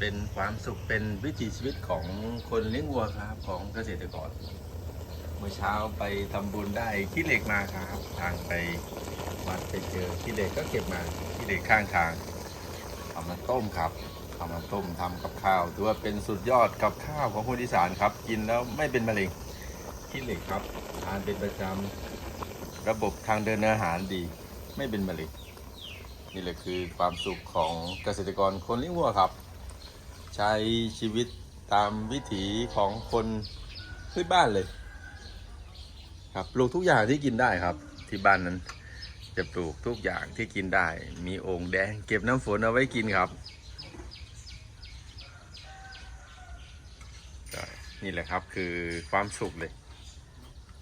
เป็นความสุขเป็นวิถีชีวิตของคนเลี้ยงวัวครับของเกษตรกร เมื่อเช้าไปทำบุญได้ขี้เหล็กมาครับ ทางไปวัดไปเจอขี้เหล็กก็เก็บมาขี้เหล็กข้างทางเอามาต้มครับเอามาต้มทำกับข้าวถือว่าเป็นสุดยอดกับข้าวของคนอีสานครับ กินแล้วไม่เป็นมะเร็งขี้เหล็กครับทานเป็นประจำระบบทางเดินอาหารดีไม่เป็นมะเร็งนี่แหละคือความสุขของเกษตรกรคนเลี้ยงวัวครับ ใช้ชีวิตตามวิถีของคนพื้นบ้านเลย ครับปลูกทุกอย่างที่กินได้ครับ ที่บ้านนั้น จะปลูกทุกอย่างที่กินได้ มีโอ่งแดง เก็บน้ำฝนเอาไว้กินครับนี่แหละครับคือความสุขเลย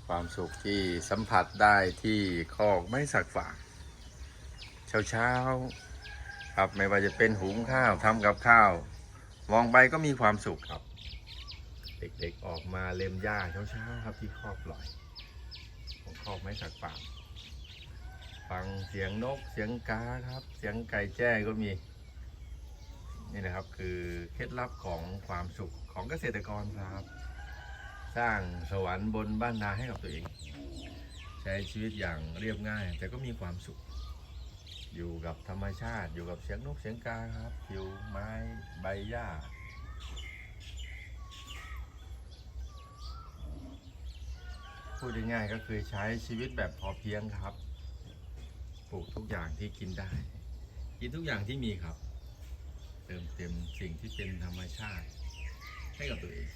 ความสุขที่สัมผัสได้ที่คอกไม้สักฝากเช้าเช้าๆครับไม่ว่าจะเป็นหุงข้าวทำกับข้าว มองไปก็มีความสุขครับ เด็กๆออกมาเล็มหญ้าเช้าๆครับที่ครอกปล่อยของครอกไม้สักป่าฟังเสียงนกเสียงกาครับ เสียงไก่แจ้ก็มี นี่นะครับคือเคล็ดลับของความสุขของเกษตรกรครับ สร้างสวรรค์บนบ้านนาให้กับตัวเอง ใช้ชีวิตอย่างเรียบง่าย แต่ก็มีความสุข อยู่กับธรรมชาติ อยู่กับเสียงนกเสียงกาครับ ผิวไม้ใบหญ้า พูดง่ายๆก็คือใช้ชีวิตแบบพอเพียงครับ ปลูกทุกอย่างที่กินได้ กินทุกอย่างที่มีครับ เติมเต็มสิ่งที่เป็นธรรมชาติให้กับตัวเอง